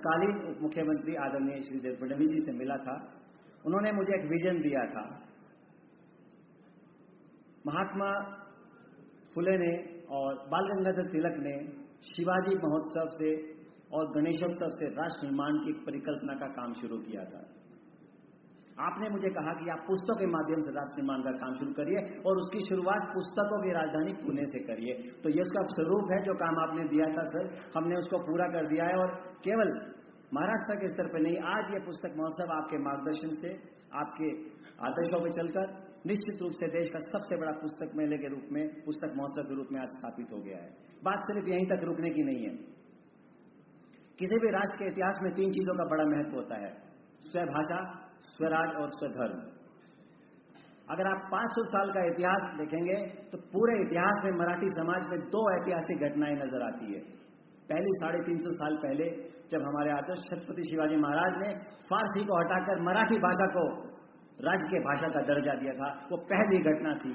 तत्कालीन उप मुख्यमंत्री आदरणीय श्री देव फडणवीस जी से मिला था। उन्होंने मुझे एक विजन दिया था। महात्मा फुले ने और बाल गंगाधर तिलक ने शिवाजी महोत्सव से और गणेशोत्सव से राष्ट्र निर्माण की परिकल्पना का काम शुरू किया था। आपने मुझे कहा कि आप पुस्तकों के माध्यम से राष्ट्र निर्माण का काम शुरू करिए और उसकी शुरुआत पुस्तकों की राजधानी पुणे से करिए। तो ये उसका स्वरूप है जो काम आपने दिया था, सर। हमने उसको पूरा कर दिया है और केवल महाराष्ट्र के स्तर पर नहीं, आज ये पुस्तक महोत्सव आपके मार्गदर्शन से, आपके आदर्शों पर चलकर निश्चित रूप से देश का सबसे बड़ा पुस्तक मेले के रूप में, पुस्तक महोत्सव के रूप में आज स्थापित हो गया है। बात सिर्फ़ यहीं तक रुकने की नहीं है। किसी भी राष्ट्र के इतिहास में तीन चीज़ों का बड़ा महत्व होता है। स्वभाषा स्वराज और स्वधर्म। अगर आप 500 साल का इतिहास देखेंगे तो पूरे इतिहास में मराठी समाज में दो ऐतिहासिक घटनाएँ नज़र आती है। पहली साढ़े तीन सौ साल पहले, जब हमारे आदर्श छत्रपति शिवाजी महाराज ने फारसी को हटाकर मराठी भाषा को राज्य के भाषा का दर्जा दिया था। वो पहली घटना थी।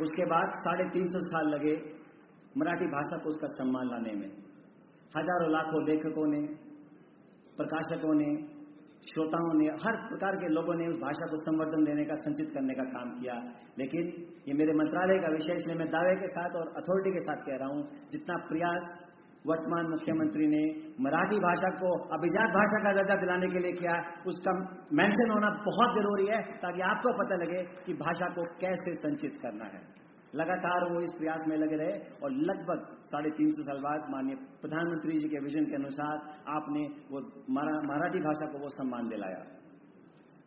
उसके बाद साढ़े तीन सौ साल लगे मराठी भाषा को उसका सम्मान लाने में। हज़ारों लाखों लेखकों ने, प्रकाशकों ने श्रोताओं ने, हर प्रकार के लोगों ने उस भाषा को संवर्धन देने का, संचित करने का काम किया। लेकिन ये मेरे मंत्रालय का विषय, इसलिए मैं दावे के साथ और अथॉरिटी के साथ कह रहा हूँ, जितना प्रयास वर्तमान मुख्यमंत्री ने मराठी भाषा को, अभिजात भाषा का दर्जा दिलाने के लिए किया, उसका मेंशन होना बहुत ज़रूरी है, ताकि आपको पता लगे कि भाषा को कैसे संचित करना है। लगातार वो इस प्रयास में लगे रहे और लगभग साढ़े तीन सौ साल बाद माननीय प्रधानमंत्री जी के विजन के अनुसार आपने वो मराठी भाषा को वो सम्मान दिलाया।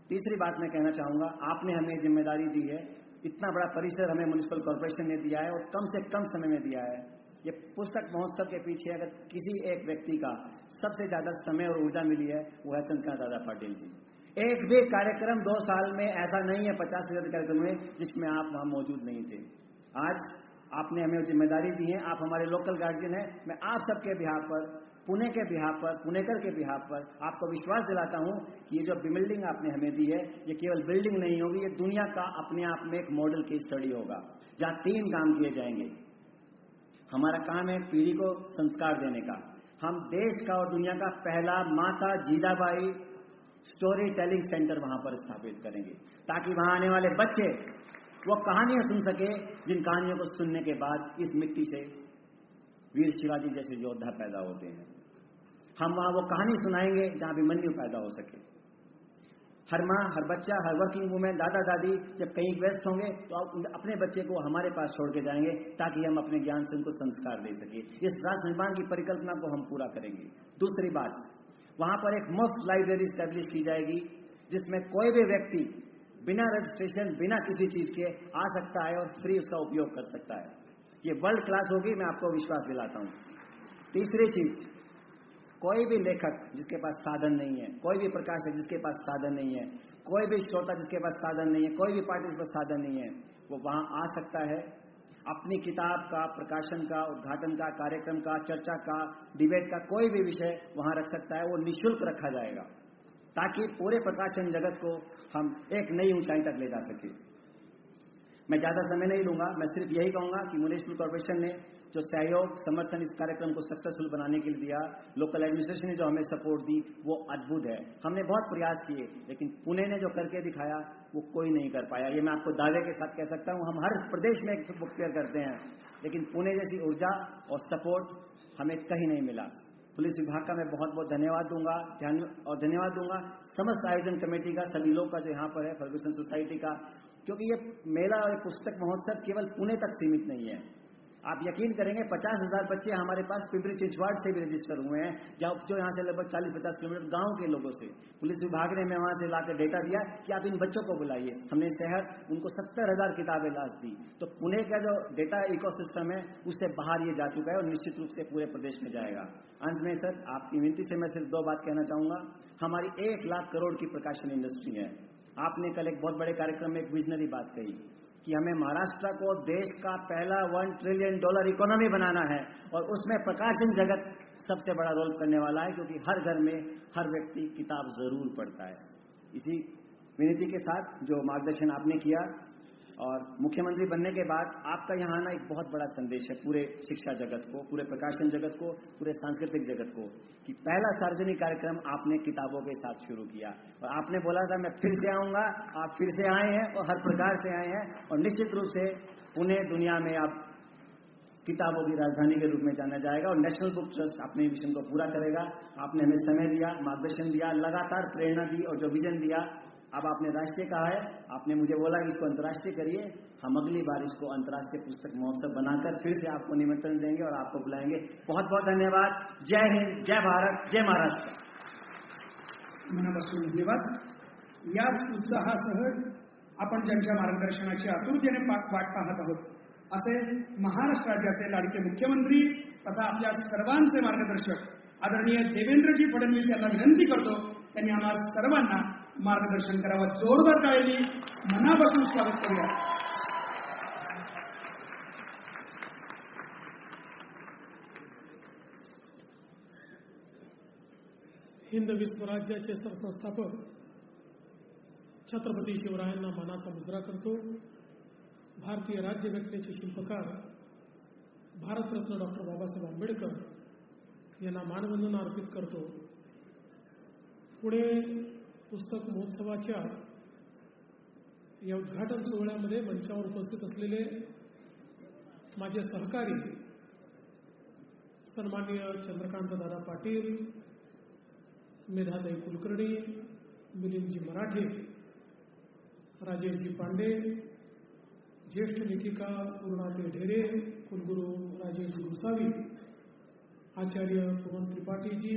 तीसरी बात मैं कहना चाहूँगा, आपने हमें ज़िम्मेदारी दी है, इतना बड़ा परिसर हमें म्यूनिसिपल कॉरपोरेशन ने दिया है और कम से कम समय में दिया है। ये पुस्तक महोत्सव के पीछे अगर किसी एक व्यक्ति का सबसे ज़्यादा समय और ऊर्जा मिली है, वो है चंद्रकांत दादा पाटिल जी। एक भी कार्यक्रम दो साल में ऐसा नहीं है, पचास ज़्यादा कार्यक्रम में जिसमें आप वहाँ मौजूद नहीं थे। आज आपने हमें ज़िम्मेदारी दी है, आप हमारे लोकल गार्जियन हैं। मैं आप सबके बिहार पर, पुणे के बिहार पर, पुणेकर के बिहार पर आपको विश्वास दिलाता हूँ कि ये जो बिल्डिंग आपने हमें दी है, ये केवल बिल्डिंग नहीं होगी, ये दुनिया का अपने आप में एक मॉडल की स्टडी होगा, जहाँ तीन काम किए जाएँगे। हमारा काम है पीढ़ी को संस्कार देने का। हम देश का और दुनिया का पहला माता जीजाबाई स्टोरी टेलिंग सेंटर वहाँ पर स्थापित करेंगे, ताकि वहाँ आने वाले बच्चे वो कहानियाँ सुन सके, जिन कहानियों को सुनने के बाद इस मिट्टी से वीर शिवाजी जैसे योद्धा पैदा होते हैं। हम वहाँ वो कहानी सुनाएँगे, जहाँ भी मन्यु पैदा हो सके। हर माँ, हर बच्चा, हर वर्किंग वूमेन दादा, दादी, जब कहीं व्यस्त होंगे तो आप अपने बच्चे को हमारे पास छोड़ के जाएँगे, ताकि हम अपने ज्ञान से उनको संस्कार दे सके। इस राष्ट्र निर्माण की परिकल्पना को हम पूरा करेंगे। दूसरी बात, वहाँ पर एक मुफ़्त लाइब्रेरी स्टैब्लिश की जाएगी, जिसमें कोई भी व्यक्ति बिना रजिस्ट्रेशन बिना किसी चीज़ के आ सकता है और फ्री उसका उपयोग कर सकता है। ये वर्ल्ड क्लास होगी मैं आपको विश्वास दिलाता हूँ। तीसरी चीज़, कोई भी लेखक जिसके पास साधन नहीं है, कोई भी प्रकाशक जिसके पास साधन नहीं है, कोई भी श्रोता जिसके पास साधन नहीं है, कोई भी पार्टी जिसके पास साधन नहीं है, वो वहाँ आ सकता है। अपनी किताब का, प्रकाशन का, उद्घाटन का, कार्यक्रम का, चर्चा का डिबेट का कोई भी विषय वहाँ रख सकता है, वो निशुल्क रखा जाएगा। ताकि पूरे प्रकाशन जगत को हम एक नई ऊंचाई तक ले जा सके। मैं ज़्यादा समय नहीं लूँगा, मैं सिर्फ़ यही कहूँगा कि म्यूनिसिपल कॉरपोरेशन ने जो सहयोग, समर्थन इस कार्यक्रम को सक्सेसफुल बनाने के लिए दिया लोकल एडमिनिस्ट्रेशन ने जो हमें सपोर्ट दी, वो अद्भुत है। हमने बहुत प्रयास किए, लेकिन पुणे ने जो करके दिखाया, वो कोई नहीं कर पाया। ये मैं आपको दावे के साथ कह सकता हूँ, हम हर प्रदेश में एक बुक फेयर करते हैं, लेकिन पुणे जैसी ऊर्जा और सपोर्ट हमें कहीं नहीं मिला। पुलिस विभाग का मैं बहुत बहुत धन्यवाद दूँगा। ध्यान और धन्यवाद दूँगा समस्त आयोजन कमेटी का, सभी लोग का जो यहाँ पर है, फर्गूसन सोसाइटी का, क्योंकि ये मेला और पुस्तक महोत्सव केवल पुणे तक सीमित नहीं है। आप यकीन करेंगे, पचास हज़ार बच्चे हमारे पास पिंपरी चिंचवाड़ से भी रजिस्टर हुए हैं जब जो यहाँ से लगभग चालीस पचास किलोमीटर गाँव के लोगों से। पुलिस विभाग ने मैं वहाँ से लाकर डेटा दिया कि आप इन बच्चों को बुलाइए। हमने शहर उनको सत्तर हज़ार किताबें लाश दी। तो पुणे का जो डेटा इकोसिस्टम है, उससे बाहर ये जा चुका है और निश्चित रूप से पूरे प्रदेश में जाएगा। अंत में सर, आपकी विनती से मैं सिर्फ़ दो बात कहना चाहूँगा। हमारी एक लाख करोड़ की प्रकाशन इंडस्ट्री है। आपने कल एक बहुत बड़े कार्यक्रम में एक विजनरी बात कही। कि हमें महाराष्ट्र को देश का पहला वन ट्रिलियन डॉलर इकोनॉमी बनाना है और उसमें प्रकाशन जगत सबसे बड़ा रोल करने वाला है, क्योंकि हर घर में हर व्यक्ति किताब ज़रूर पढ़ता है। इसी विनती के साथ जो मार्गदर्शन आपने किया और मुख्यमंत्री बनने के बाद आपका यहाँ आना एक बहुत बड़ा संदेश है पूरे शिक्षा जगत को, पूरे प्रकाशन जगत को, पूरे सांस्कृतिक जगत को, कि पहला सार्वजनिक कार्यक्रम आपने किताबों के साथ शुरू किया। और आपने बोला था, मैं फिर से आऊँगा, आप फिर से आए हैं और हर प्रकार से आए हैं। और निश्चित रूप से पुणे दुनिया में आप किताबों की राजधानी के रूप में जाना जाएगा और नेशनल बुक ट्रस्ट अपने मिशन को पूरा करेगा। आपने हमें समय दिया, मार्गदर्शन दिया, लगातार प्रेरणा दी और जो विजन दिया अब आपने राष्ट्रीय कहा है, आपने मुझे बोला कि इसको अंतर्राष्ट्रीय करिए। हम अगली बार इसको अंतर्राष्ट्रीय पुस्तक महोत्सव बनाकर फिर से आपको निमंत्रण देंगे और आपको बुलाएँगे। बहुत बहुत धन्यवाद। जय हिंद, जय भारत, जय महाराष्ट्र। मनापासून धन्यवाद। याच उत्साहासह आपण ज्यांच्या मार्गदर्शनाची आतुरतेने वाट पाहत आहोत. असे महाराष्ट्र राज्याचे लाडके मुख्यमंत्री तथा आपल्या सर्वांचे मार्गदर्शक आदरणीय देवेंद्रजी फडणवीस यांना विनंती करतो, त्यांनी आम्हाला सर्वांना मार्गदर्शन करावं. जोरदार टाळेली मनापासून स्वागत करूया. हिंदवी स्वराज्याचे सरसंस्थापक छत्रपती शिवरायांना मानाचा मुजरा करतो. भारतीय राज्यघटनेचे शिल्पकार भारतरत्न डॉक्टर बाबासाहेब आंबेडकर यांना मानवंदना अर्पित करतो. पुढे पुस्तक महोत्सवाच्या या उद्घाटन सोहळ्यामध्ये मंचावर उपस्थित असलेले माझे सहकारी सन्माननीय चंद्रकांत दादा पाटील मेधाताई कुलकर्णी मिलिंदजी मराठे राजेशजी पांडे ज्येष्ठ लेखिका पूर्णाते ढेरे कुलगुरू राजेश गोसावी आचार्य पवन त्रिपाठीजी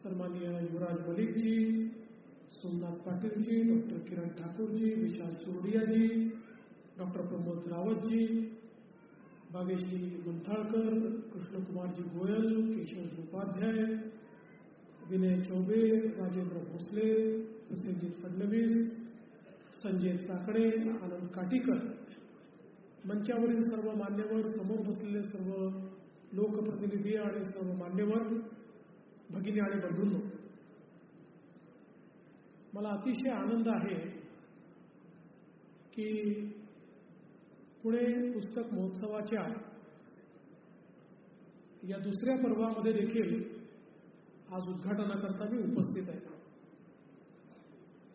सन्माननीय युवराज मलिकजी सोमनाथ पाटीलजी डॉक्टर किरण ठाकूरजी विशाल चोरडियाजी डॉक्टर प्रमोद रावतजी बागेशजी गुंथाळकर कृष्णकुमारजी गोयल केशवजी उपाध्याय विनय चौबे राजेंद्र भोसले प्रसेनजीत फडणवीस संजय साकडे आनंद काटीकर. मंचावरील सर्व मान्यवर समोर बसलेले सर्व लोकप्रतिनिधी आणि सर्व मान्यवर भगिनी आणि बंधूंनो मला अतिशय आनंद आहे की पुणे पुस्तक महोत्सवाच्या या दुसऱ्या पर्वामध्ये देखील आज उद्घाटनाकरता मी उपस्थित आहे.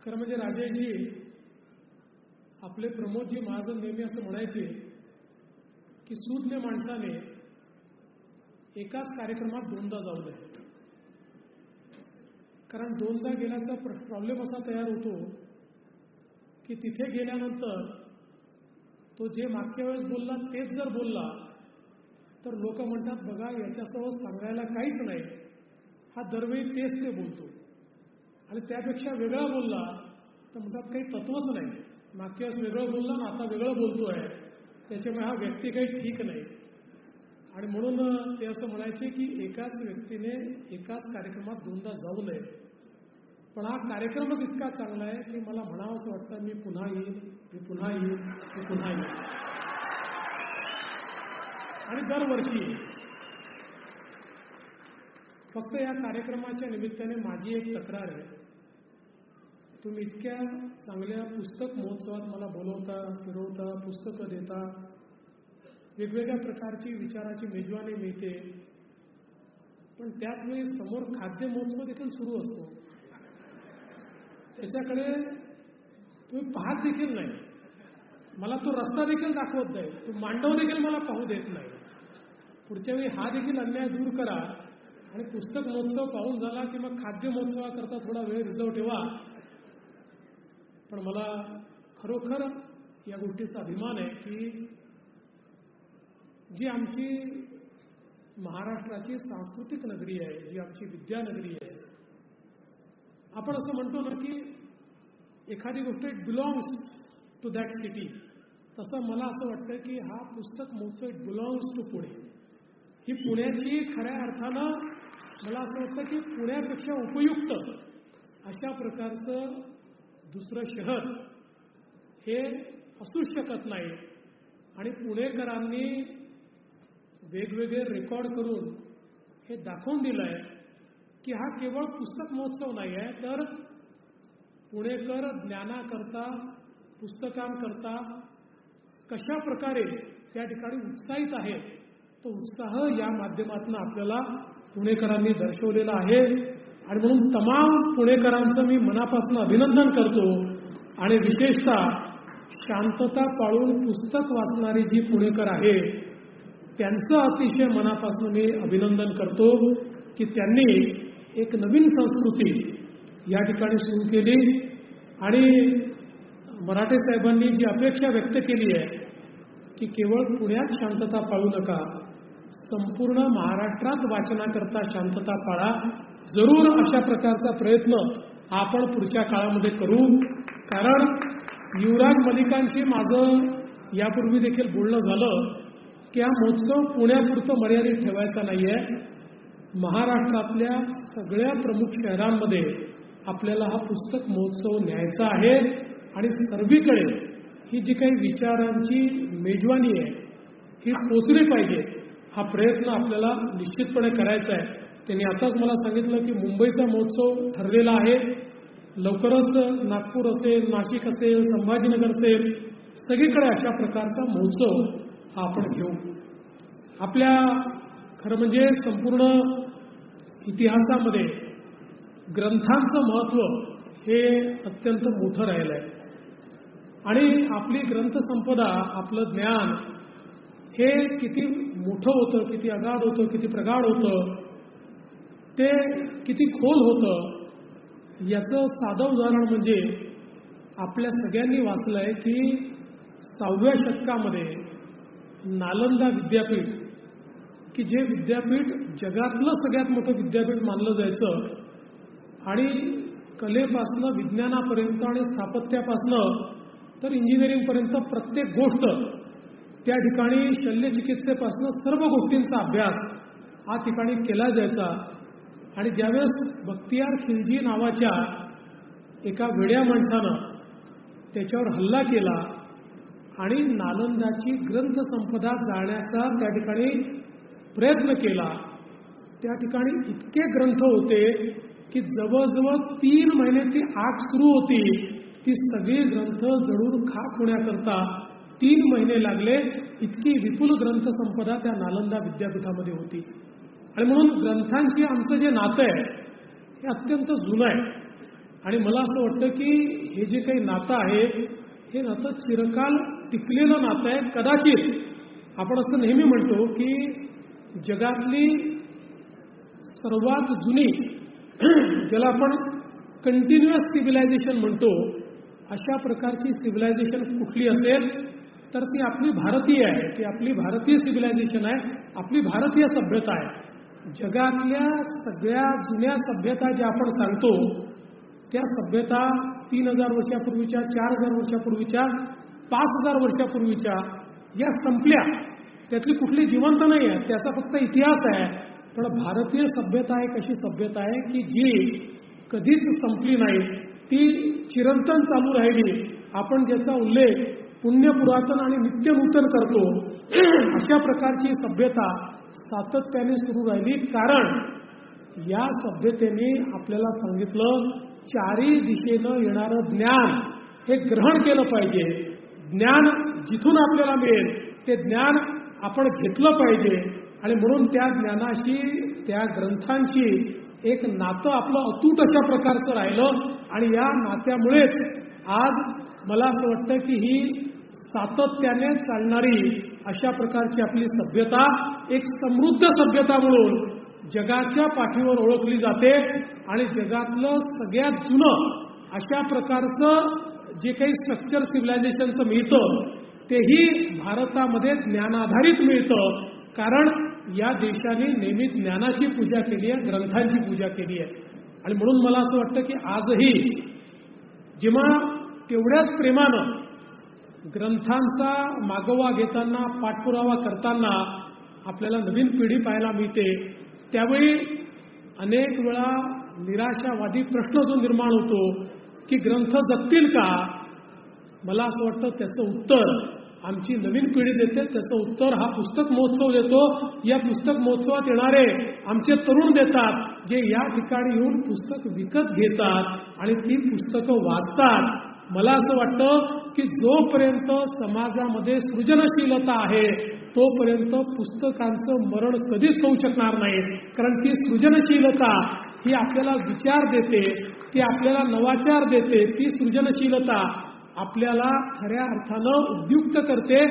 खरं म्हणजे राजेशजी आपले प्रमोदजी महाजन नेहमी असं म्हणायचे की सूज्ञ माणसाने एकाच कार्यक्रमात दोनदा जाऊ नये. कारण दोनदा गेल्याचा प्रॉब्लेम असा तयार होतो की तिथे गेल्यानंतर तो जे मागच्या वेळेस बोलला तेच जर बोलला तर लोक म्हणतात बघा याच्यासह सांगायला काहीच नाही. हा दरवेळी तेच ते बोलतो. आणि त्यापेक्षा वेगळा बोलला तर म्हणतात काही तत्वच नाही. मागच्या वेळेस वेगळं बोलला ना आता वेगळं बोलतोय. त्याच्यामुळे हा व्यक्ती काही ठीक नाही. आणि म्हणून ते असं म्हणायचे की एकाच व्यक्तीने एकाच कार्यक्रमात दोनदा जाऊ नये. पण हा कार्यक्रमच इतका चांगला आहे की मला म्हणावं असं वाटतं मी पुन्हा येईल मी पुन्हा येईल मी पुन्हा येईन. आणि दरवर्षी फक्त या कार्यक्रमाच्या निमित्ताने माझी एक तक्रार आहे. तुम्ही इतक्या चांगल्या पुस्तक महोत्सवात मला बोलवता फिरवता पुस्तकं देता वेगवेगळ्या प्रकारची विचाराची मेजवानी मिळते. पण त्याचवेळी समोर खाद्य महोत्सव देखील सुरू असतो. त्याच्याकडे तुम्ही पाहत देखील नाही. मला तो रस्ता देखील दाखवत नाही. तो मांडव देखील मला पाहू देत नाही. पुढच्या वेळी हा देखील अन्याय दूर करा आणि पुस्तक महोत्सव पाहून झाला की मग खाद्य महोत्सवाकरता थोडा वेळ रिझर्व ठेवा. पण मला खरोखर या गोष्टीचा अभिमान आहे की जी आमची महाराष्ट्राची सांस्कृतिक नगरी आहे जी आमची विद्यानगरी आहे आपण असं म्हणतो ना की एखादी गोष्ट it belongs to that city तसं मला असं वाटतं की हा पुस्तक महोत्सव इट बिलॉंग्स टू पुणे. ही पुण्याची खऱ्या अर्थानं मला असं वाटतं की पुण्यापेक्षा उपयुक्त अशा प्रकारचं दुसरं शहर हे असूच शकत नाही. आणि पुणेकरांनी वेगवेगळे रेकॉर्ड करून हे दाखवून दिलं आहे की हा केवळ पुस्तक महोत्सव नाही आहे तर पुणेकर ज्ञानाकरता पुस्तकांकरता कशा प्रकारे त्या ठिकाणी उत्साहित आहेत तो उत्साह या माध्यमातून आपल्याला पुणेकरांनी दर्शवलेला आहे. आणि म्हणून तमाम पुणेकरांचं मी मनापासून अभिनंदन करतो. आणि विशेषतः शांतता पाळून पुस्तक वाचणारी जी पुणेकर आहे त्यांचं अतिशय मनापासून मी अभिनंदन करतो की त्यांनी एक नवीन संस्कृती या ठिकाणी सुरू केली आणि मराठे साहेबांनी जी अपेक्षा व्यक्त केली आहे की केवळ पुण्यात शांतता पाळू नका संपूर्ण महाराष्ट्रात वाचनाकरता शांतता पाळा. जरूर अशा प्रकारचा प्रयत्न आपण पुढच्या काळामध्ये करू. कारण युवराज मलिकांशी माझं यापूर्वी देखील बोलणं झालं की हा महोत्सव पुण्यापुरतं मर्यादित ठेवायचा नाही आहे महाराष्ट्रातल्या सगळ्या प्रमुख शहरांमध्ये आपल्याला हा पुस्तक महोत्सव न्यायचा आहे. आणि सर्वीकडे ही जी काही विचारांची मेजवानी आहे ही पोचली पाहिजे हा प्रयत्न आपल्याला निश्चितपणे करायचा आहे. त्यांनी आताच मला सांगितलं की मुंबईचा महोत्सव ठरलेला आहे. लवकरच नागपूर असेल नाशिक असेल संभाजीनगर असेल सगळीकडे अशा प्रकारचा महोत्सव हा आपण घेऊ. आपल्या खरं म्हणजे संपूर्ण इतिहासामध्ये ग्रंथांचं महत्त्व हे अत्यंत मोठं राहिलं आहे. आणि आपली ग्रंथसंपदा आपलं ज्ञान हे किती मोठं होतं किती अगाध होतं किती प्रगाढ होतं ते किती खोल होतं याचं साधं उदाहरण म्हणजे आपल्या सगळ्यांनी वाचलं आहे की सहाव्या शतकामध्ये नालंदा विद्यापीठ की जे विद्यापीठ जगातलं सगळ्यात मोठं विद्यापीठ मानलं जायचं आणि कलेपासनं विज्ञानापर्यंत आणि स्थापत्यापासनं तर इंजिनिअरिंगपर्यंत प्रत्येक गोष्ट त्या ठिकाणी शल्यचिकित्सेपासनं सर्व गोष्टींचा अभ्यास हा ठिकाणी केला जायचा. आणि ज्यावेळेस बख्तियार खिलजी नावाच्या एका वेड्या माणसानं त्याच्यावर हल्ला केला आणि नालंदाची ग्रंथसंपदा जाळण्याचा त्या ठिकाणी प्रयत्न केला त्या ठिकाणी इतके ग्रंथ होते की जवळजवळ तीन महिने ती आग सुरू होती. ती सगळी ग्रंथ जळून खाक होण्याकरता तीन महिने लागले. इतकी विपुल ग्रंथसंपदा त्या नालंदा विद्यापीठामध्ये होती. आणि म्हणून ग्रंथांशी आमचं जे नातं आहे हे अत्यंत जुनं आहे. आणि मला असं वाटतं की हे जे काही नातं आहे हे नातं चिरकाल टिकलेलं नातं आहे. कदाचित आपण असं नेहमी म्हणतो की जगातली सर्वात जुनी ज्याला आपण कंटिन्युअस सिव्हिलायझेशन म्हणतो अशा प्रकारची सिव्हिलायझेशन कुठली असेल तर ती आपली भारतीय आहे. ती आपली भारतीय सिव्हिलायझेशन आहे आपली भारतीय सभ्यता आहे. जगातल्या सगळ्या जुन्या सभ्यता ज्या आपण सांगतो त्या सभ्यता तीन हजार वर्षापूर्वीच्या चार हजार वर्षापूर्वीच्या पाच हजार वर्षापूर्वीच्या या संपल्या. त्यातली कुठली जिवंत नाही आहे त्याचा फक्त इतिहास आहे. पण भारतीय सभ्यता एक अशी सभ्यता आहे की जी कधीच संपली नाही. ती चिरंतन चालू राहिली. आपण ज्याचा उल्लेख पुण्य पुरातन आणि नित्य नूतन करतो अशा प्रकारची सभ्यता सातत्याने सुरू राहिली. कारण या सभ्यतेने आपल्याला सांगितलं चारी दिशेनं येणारं ज्ञान हे ग्रहण केलं पाहिजे. ज्ञान जिथून आपल्याला मिळेल ते ज्ञान आपण घेतलं पाहिजे. आणि म्हणून त्या ज्ञानाशी त्या ग्रंथांशी एक नातं आपलं अतूट अशा प्रकारचं राहिलं. आणि या नात्यामुळेच आज मला असं वाटतं की ही सातत्याने चालणारी अशा प्रकारची आपली सभ्यता एक समृद्ध सभ्यता म्हणून जगाच्या पाठीवर ओळखली जाते. आणि जगातलं सगळ्यात जुनं अशा प्रकारचं जे काही स्ट्रक्चर सिव्हिलायझेशनचं मिळतं तेही भारतामध्ये ज्ञानाधारित मिळतं. कारण या देशाने नेहमी ज्ञानाची पूजा केली आहे ग्रंथांची पूजा केली आहे. आणि म्हणून मला असं वाटतं की आजही जेव्हा तेवढ्याच प्रेमानं ग्रंथांचा मागोवा घेताना पाठपुरावा करताना आपल्याला नवीन पिढी पाहायला मिळते त्यावेळी अनेक वेळा निराशावादी प्रश्न जो निर्माण होतो की ग्रंथ जगतील का? मला असं वाटतं त्याचं उत्तर आमची नवीन पिढी देते त्याचं उत्तर हा पुस्तक महोत्सव देतो. या पुस्तक महोत्सवात येणारे आमचे तरुण देतात जे या ठिकाणी येऊन पुस्तक विकत घेतात आणि ती पुस्तकं वाचतात. मला असं वाटतं की जोपर्यंत समाजामध्ये सृजनशीलता आहे तोपर्यंत पुस्तकांचं मरण कधीच होऊ शकणार नाही. कारण ती सृजनशीलता ही आपल्याला विचार देते ती आपल्याला नवाचार देते ती सृजनशीलता आपल्याला खऱ्या अर्थानं उद्युक्त करते.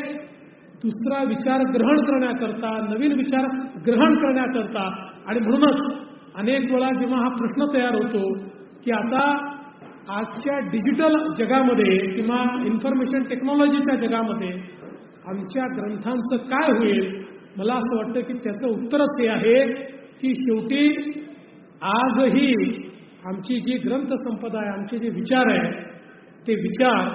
दुसरा विचार ग्रहण करण्याकरता नवीन विचार ग्रहण करण्याकरता. आणि म्हणूनच अनेक वेळा जेव्हा हा प्रश्न तयार होतो की आता आजच्या डिजिटल जगामध्ये किंवा इन्फॉर्मेशन टेक्नॉलॉजीच्या जगामध्ये आमच्या ग्रंथांचं काय होईल? मला असं वाटतं की त्याचं उत्तरच हे आहे की शेवटी आजही आमची जी ग्रंथसंपदा आहे आमचे जे विचार आहे ते विचार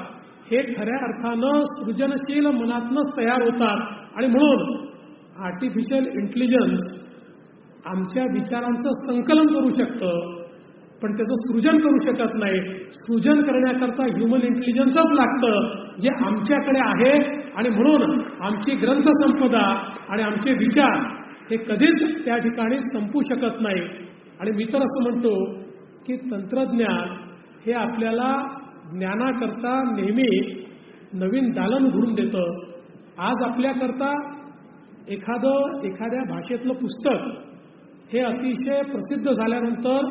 हे खऱ्या अर्थानं सृजनशील मनातनंच तयार होतात. आणि म्हणून आर्टिफिशियल इंटेलिजन्स आमच्या विचारांचं संकलन करू शकतं पण त्याचं सृजन करू शकत नाही. सृजन करण्याकरता ह्युमन इंटेलिजन्सच लागतं जे आमच्याकडे आहे. आणि म्हणून आमची ग्रंथसंपदा आणि आमचे विचार हे कधीच त्या ठिकाणी संपू शकत नाही. आणि मी तर असं म्हणतो की तंत्रज्ञान हे आपल्याला ज्ञानाकरता नेहमी नवीन दालन घडून देतं. आज आपल्याकरता एखादं एखाद्या भाषेतलं पुस्तक हे अतिशय प्रसिद्ध झाल्यानंतर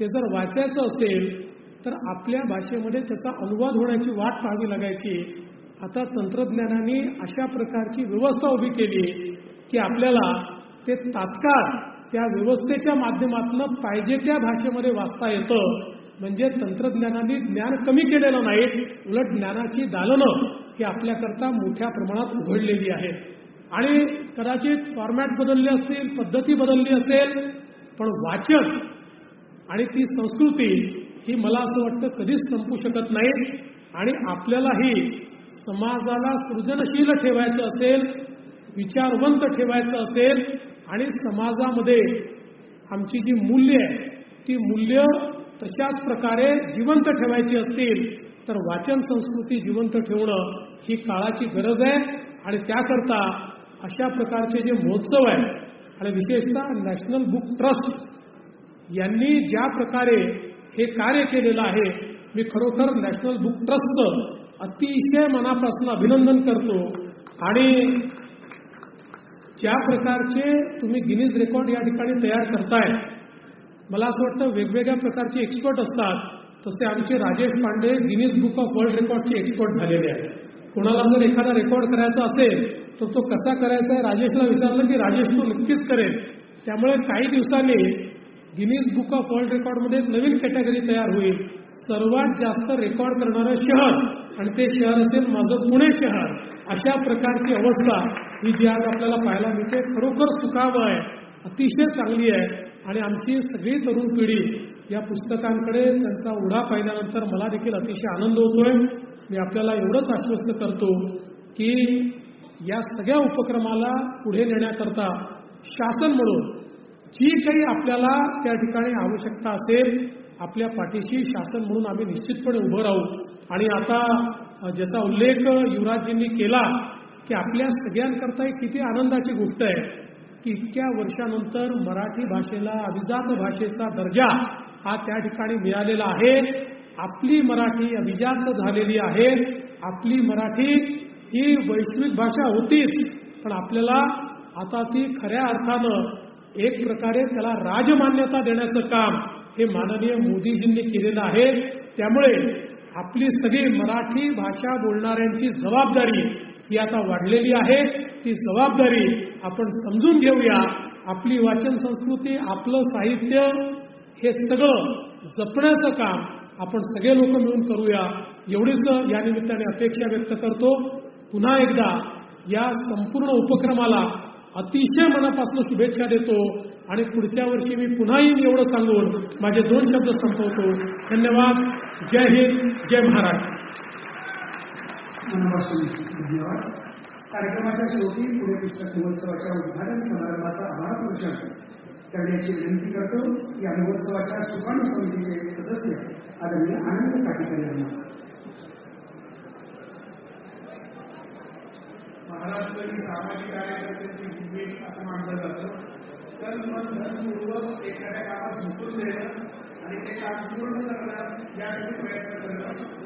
ते जर वाचायचं असेल तर आपल्या भाषेमध्ये त्याचा अनुवाद होण्याची वाट पाहावी लागायची. आता तंत्रज्ञानाने अशा प्रकारची व्यवस्था उभी केली की आपल्याला ते तात्काळ त्या व्यवस्थेच्या माध्यमातून पाहिजे त्या भाषेमध्ये वाचता येतं. म्हणजे तंत्रज्ञानाने ज्ञान कमी केलेलं नाही उलट ज्ञानाची दालनं ही आपल्याकरता मोठ्या प्रमाणात उघडलेली आहेत आणि कदाचित फॉर्मॅट बदलले असतील पद्धती बदलली असेल पण वाचन आणि ती संस्कृती ही मला असं वाटतं कधीच संपू शकत नाही. आणि आपल्यालाही समाजाला सृजनशील ठेवायचं असेल विचारवंत ठेवायचं असेल आणि समाजामध्ये आमची जी मूल्य आहे ती मूल्य तशाच प्रकारे जिवंत ठेवायची असतील तर वाचन संस्कृती जिवंत ठेवणं ही काळाची गरज आहे. आणि त्याकरता अशा प्रकारचे जे महोत्सव आहे आणि विशेषतः नॅशनल बुक ट्रस्ट यांनी ज्या प्रकारे हे कार्य केलेलं आहे मी खरोखर नॅशनल बुक ट्रस्टचं अतिशय मनापासून अभिनंदन करतो. आणि ज्या प्रकारचे तुम्ही गिनीज रेकॉर्ड या ठिकाणी तयार करताय मला असं वाटतं वेगवेगळ्या प्रकारचे एक्सपर्ट असतात. तसे आमचे Rajesh Pande Guinness Book of World रेकॉर्डचे expert झालेले आहेत. कोणाला जर एखादा रेकॉर्ड करायचा असेल तर तो कसा करायचा आहे राजेशला विचारलं की राजेश तो नक्कीच करेल. त्यामुळे काही दिवसांनी गिनीज बुक ऑफ वर्ल्ड रेकॉर्डमध्ये नवीन कॅटेगरी तयार होईल. सर्वात जास्त रेकॉर्ड करणारं शहर. आणि ते शहर असेल माझं पुणे शहर. अशा प्रकारची अवस्था ही जी आज आपल्याला पाहायला मिळते खरोखर सुखावं आहे. अतिशय चांगली आहे. आणि आमची सगळी तरुण पिढी या पुस्तकांकडे त्यांचा उडा पाहिल्यानंतर मला देखील अतिशय आनंद होतोय. मी आपल्याला एवढंच आश्वस्त करतो की या सगळ्या उपक्रमाला पुढे नेण्याकरता शासन म्हणून जी काही आपल्याला त्या ठिकाणी आवश्यकता असेल आपल्या पाठीशी शासन म्हणून आम्ही निश्चितपणे उभं राहू. आणि आता ज्याचा उल्लेख युवराजजींनी केला की आपल्या सगळ्यांकरता ही किती आनंदाची गोष्ट आहे. की इतक्या वर्षानंतर मराठी भाषेला अभिजात भाषेचा दर्जा हा त्या ठिकाणी मिळालेला आहे. आपली मराठी अभिजात झालेली आहे. आपली मराठी ही वैश्विक भाषा होतीच पण आपल्याला आता ती खऱ्या अर्थानं एक प्रकारे त्याला राजमान्यता देण्याचं काम हे माननीय मोदीजींनी केलेलं आहे. त्यामुळे आपली सगळी मराठी भाषा बोलणाऱ्यांची जबाबदारी ही आता वाढलेली आहे. ती जबाबदारी आपण समजून घेऊया आपली वाचन संस्कृती आपलं साहित्य हे सगळं जपण्याचं काम आपण सगळे लोक मिळून करूया. एवढीच या निमित्ताने अपेक्षा व्यक्त करतो. पुन्हा एकदा या संपूर्ण उपक्रमाला अतिशय मनापासून शुभेच्छा देतो आणि पुढच्या वर्षी मी पुन्हा येईन एवढं सांगून माझे दोन शब्द संपवतो. धन्यवाद. जय हिंद. जय महाराष्ट्र. धन्यवाद. कार्यक्रमाच्या शेवटी पुणे पुस्तक महोत्सवाच्या उद्घाटन समारंभाचा आभार प्रदर्शन करण्याची विनंती करतो या महोत्सवाच्या सुकाणू समितीचे सदस्य आदरणीय आनंद काटीकर यांना. महाराष्ट्र ही सामाजिक कार्यकर्त्यांची भूमी असं मानलं जातं. तर मन धनपूर्वक एखाद्या कामात झुकून देणं आणि ते काम पूर्ण करणं यासाठी प्रयत्न करणं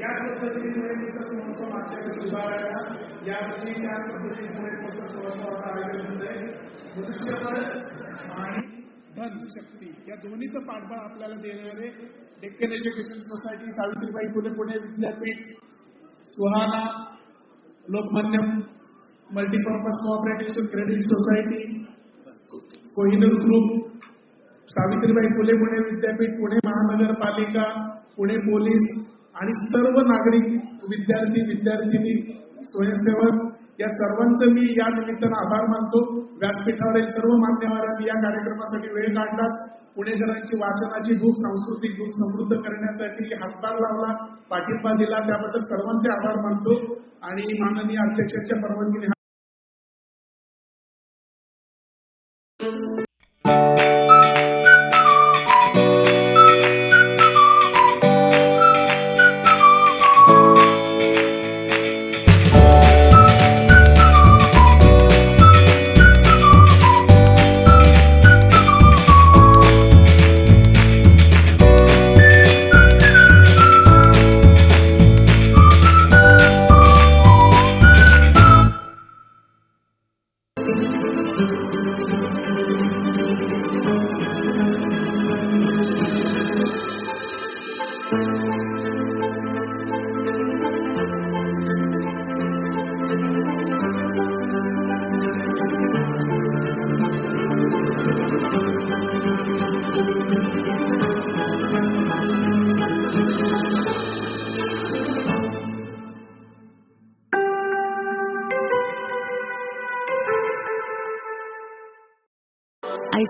या पद्धतीमुळे पुस्तक महोत्सव मागच्या वेळी उभारायला यावर्षी त्या पद्धतीमुळे पुस्तक महोत्सवाचं आयोजन होत आहे. मनुष्यबळ आणि धन शक्ती या दोन्हीचं पाठबळ आपल्याला देणारे Deccan Education Society Savitribai Phule Pune Vidyapeeth Suhana Lokmanya multipurpose cooperative credit society Kohinoor group Savitribai Phule Pune Vidyapeeth Pune महानगरपालिका पुणे पोलीस आणि सर्व नागरिक विद्यार्थी विद्यार्थिनी स्वयंसेवक या सर्वांचं मी या निमित्तानं आभार मानतो. व्यासपीठावरील सर्व मान्यवरांनी या कार्यक्रमासाठी वेळ काढला. पुणेकरांची वाचनाची भूक सांस्कृतिक भूक समृद्ध करण्यासाठी हातभार लावला पाठिंबा दिला. त्याबद्दल सर्वांचे आभार मानतो. आणि माननीय अध्यक्षांच्या परवानगीने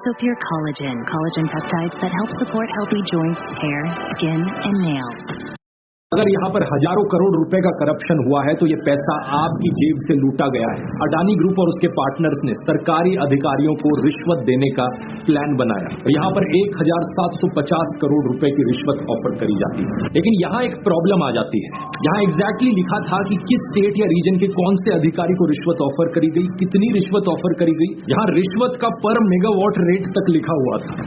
Isopure Collagen, collagen peptides that help support healthy joints, hair, skin, and nails. अगर यहाँ पर हज़ारों करोड़ रुपए का करप्शन हुआ है तो ये पैसा आपकी जेब से लूटा गया है। अडानी ग्रुप और उसके पार्टनर्स ने सरकारी अधिकारियों को रिश्वत देने का प्लान बनाया। यहाँ पर 1750 करोड़ रुपए की रिश्वत ऑफ़र करी जाती है। लेकिन यहाँ एक प्रॉब्लम आ जाती है। यहाँ एग्जैक्टली लिखा था कि किस स्टेट या रीजन के कौन से अधिकारी को रिश्वत ऑफ़र करी गई, कितनी रिश्वत ऑफ़र करी गई। यहाँ रिश्वत का पर मेगावाट रेट तक लिखा हुआ था।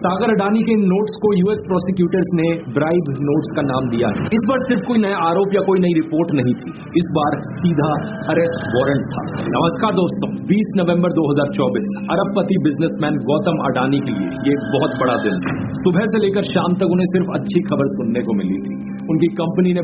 सागर अडानी के नोट्स को यूएस प्रोसिक्यूटर्स ने ब्राइब नोट्स का नाम दिया है। इस बार सिर्फ़ कोई नया आरोप या कोई नई रिपोर्ट नहीं थी। इस बार सीधा अरेस्ट वारंट था। नमस्कार दोस्तों 20 नवंबर 2024 अरबपति बिजनेसमैन गौतम अडानी के लिए ये बहुत बड़ा दिन था। सुबह से लेकर शाम तक उन्हें सिर्फ़ अच्छी खबर सुनने को मिली थी। उनकी कंपनी ने